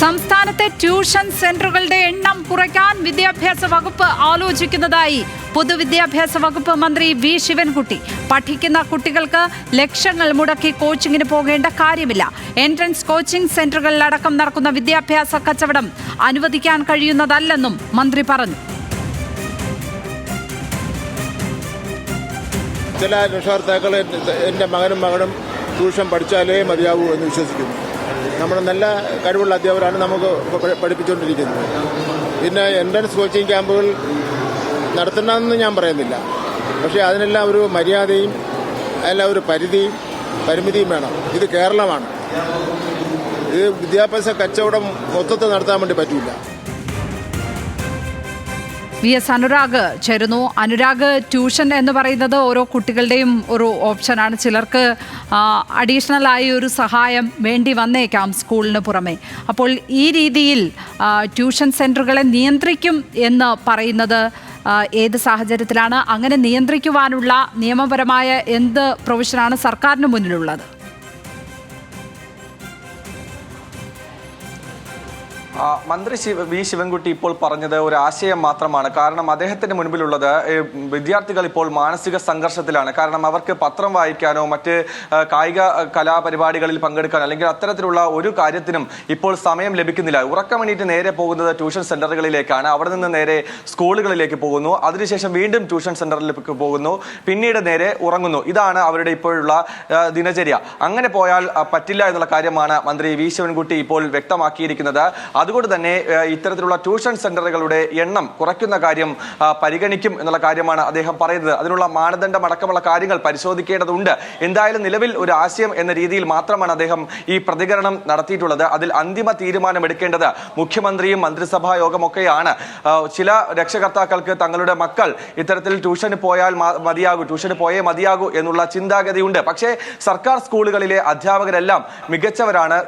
സംസ്ഥാനത്തെ ട്യൂഷൻ സെന്ററുകളുടെ എണ്ണം കുറയ്ക്കാൻ വിദ്യാഭ്യാസ വകുപ്പ് ആലോചിക്കുന്നതായി പൊതുവിദ്യാഭ്യാസ വകുപ്പ് മന്ത്രി വി ശിവൻകുട്ടി. പഠിക്കുന്ന കുട്ടികൾക്ക് ലക്ഷങ്ങൾ മുടക്കി കോച്ചിങ്ങിന് പോകേണ്ട കാര്യമില്ല. എൻട്രൻസ് കോച്ചിംഗ് സെന്ററുകളിലടക്കം നടക്കുന്ന വിദ്യാഭ്യാസ കച്ചവടം അനുവദിക്കാൻ കഴിയുന്നതല്ലെന്നും മന്ത്രി പറഞ്ഞു. ചില രക്ഷകർത്താക്കൾ എന്റെ മകനും മകനും ട്യൂഷൻ പഠിച്ചാലേ മതിയാവൂ എന്ന് വിശ്വസിക്കുന്നു. നമ്മൾ നല്ല കഴിവുള്ള അധ്യാപകരാണ് നമുക്ക് പഠിപ്പിച്ചുകൊണ്ടിരിക്കുന്നത്. പിന്നെ എൻട്രൻസ് കോച്ചിങ് ക്യാമ്പുകൾ നടത്തണമെന്ന് ഞാൻ പറയുന്നില്ല. പക്ഷേ അതിനെല്ലാം ഒരു മര്യാദയും അതിനെല്ലാം ഒരു പരിധിയും പരിമിതിയും വേണം. ഇത് കേരളമാണ്. ഇത് വിദ്യാഭ്യാസ കച്ചവടം മൊത്തത്തിൽ നടത്താൻ വേണ്ടി പറ്റില്ല വി എസ് അനുരാഗ് ചേരുന്നു. അനുരാഗ് ട്യൂഷൻ എന്ന് പറയുന്നത് ഓരോ കുട്ടികളുടെയും ഒരു ഓപ്ഷനാണ് ചിലർക്ക് അഡീഷണൽ ആയി ഒരു സഹായം വേണ്ടി വന്നേക്കാം സ്കൂളിന് പുറമെ. അപ്പോൾ ഈ രീതിയിൽ ട്യൂഷൻ സെന്ററുകളെ നിയന്ത്രിക്കും എന്ന് പറയുന്നത് ഏത് സാഹചര്യത്തിലാണ്? അങ്ങനെ നിയന്ത്രിക്കുവാനുള്ള നിയമപരമായ എന്ത് പ്രൊവിഷനാണ് സർക്കാരിന് മുന്നിലുള്ളത്? മന്ത്രി ശിവ വി ശിവൻകുട്ടി ഇപ്പോൾ പറഞ്ഞത് ഒരു ആശയം മാത്രമാണ്. കാരണം അദ്ദേഹത്തിന്റെ മുൻപിലുള്ളത് വിദ്യാർത്ഥികൾ ഇപ്പോൾ മാനസിക സംഘർഷത്തിലാണ്. കാരണം അവർക്ക് പത്രം വായിക്കാനോ മറ്റ് കായിക കലാപരിപാടികളിൽ പങ്കെടുക്കാനോ അല്ലെങ്കിൽ അത്തരത്തിലുള്ള ഒരു കാര്യത്തിനും ഇപ്പോൾ സമയം ലഭിക്കുന്നില്ല. ഉറക്കമണിയിട്ട് നേരെ പോകുന്നത് ട്യൂഷൻ സെന്ററുകളിലേക്കാണ്. അവിടെ നിന്ന് നേരെ സ്കൂളുകളിലേക്ക് പോകുന്നു. അതിനുശേഷം വീണ്ടും ട്യൂഷൻ സെന്ററിലേക്ക് പോകുന്നു. പിന്നീട് നേരെ ഉറങ്ങുന്നു. ഇതാണ് അവരുടെ ഇപ്പോഴുള്ള ദിനചര്യ. അങ്ങനെ പോയാൽ പറ്റില്ല എന്നുള്ള കാര്യമാണ് മന്ത്രി വി ശിവൻകുട്ടി ഇപ്പോൾ വ്യക്തമാക്കിയിരിക്കുന്നത്. അതുകൊണ്ട് തന്നെ ഇത്തരത്തിലുള്ള ട്യൂഷൻ സെന്ററുകളുടെ എണ്ണം കുറയ്ക്കുന്ന കാര്യം പരിഗണിക്കും എന്നുള്ള കാര്യമാണ് അദ്ദേഹം പറയുന്നത്. അതിനുള്ള മാനദണ്ഡം അടക്കമുള്ള കാര്യങ്ങൾ പരിശോധിക്കേണ്ടതുണ്ട്. എന്തായാലും നിലവിൽ ഒരു ആശയം എന്ന രീതിയിൽ മാത്രമാണ് അദ്ദേഹം ഈ പ്രതികരണം നടത്തിയിട്ടുള്ളത്. അതിൽ അന്തിമ തീരുമാനമെടുക്കേണ്ടത് മുഖ്യമന്ത്രിയും മന്ത്രിസഭാ യോഗമൊക്കെയാണ്. ചില രക്ഷകർത്താക്കൾക്ക് തങ്ങളുടെ മക്കൾ ഇത്തരത്തിൽ ട്യൂഷന് പോയാൽ മതിയാകൂ ട്യൂഷന് പോയേ മതിയാകൂ എന്നുള്ള ചിന്താഗതിയുണ്ട്. പക്ഷേ സർക്കാർ സ്കൂളുകളിലെ അധ്യാപകരെല്ലാം മികച്ചവരാണ്.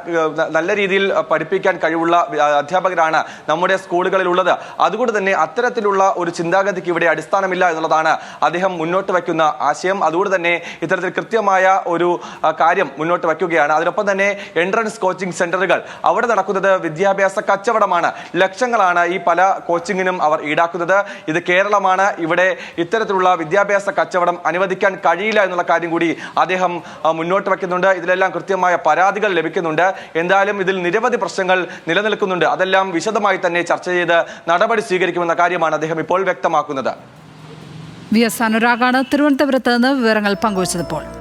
നല്ല രീതിയിൽ പഠിപ്പിക്കാൻ കഴിവുള്ള അധ്യാപകരാണ് നമ്മുടെ സ്കൂളുകളിൽ ഉള്ളത് അതുകൊണ്ട് തന്നെ അത്തരത്തിലുള്ള ഒരു ചിന്താഗതിക്ക് ഇവിടെ അടിസ്ഥാനമില്ല എന്നുള്ളതാണ് അദ്ദേഹം മുന്നോട്ട് വയ്ക്കുന്ന ആശയം. അതുകൊണ്ട് തന്നെ ഇത്തരത്തിൽ കൃത്യമായ ഒരു കാര്യം മുന്നോട്ട് വയ്ക്കുകയാണ്. അതിനൊപ്പം തന്നെ എൻട്രൻസ് കോച്ചിംഗ് സെന്ററുകൾ അവിടെ നടക്കുന്നത് വിദ്യാഭ്യാസ കച്ചവടമാണ്. ലക്ഷങ്ങളാണ് ഈ പല കോച്ചിങ്ങിനും അവർ ഈടാക്കുന്നത്. ഇത് കേരളമാണ്. ഇവിടെ ഇത്തരത്തിലുള്ള വിദ്യാഭ്യാസ കച്ചവടം അനുവദിക്കാൻ കഴിയില്ല എന്നുള്ള കാര്യം കൂടി അദ്ദേഹം മുന്നോട്ട് വയ്ക്കുന്നുണ്ട്. ഇതിലെല്ലാം കൃത്യമായ പരാതികൾ ലഭിക്കുന്നുണ്ട്. എന്തായാലും ഇതിൽ നിരവധി പ്രശ്നങ്ങൾ നിലനിൽക്കുന്നുണ്ട്. അതെല്ലാം വിശദമായി തന്നെ ചർച്ച ചെയ്ത് നടപടി സ്വീകരിക്കുമെന്ന കാര്യമാണ് അദ്ദേഹം ഇപ്പോൾ വ്യക്തമാക്കുന്നത്. വി എസ് അനുരാഗാണ്. തിരുവനന്തപുരത്ത് നിന്ന് വിവരങ്ങൾ പങ്കുവച്ചതിപ്പോൾ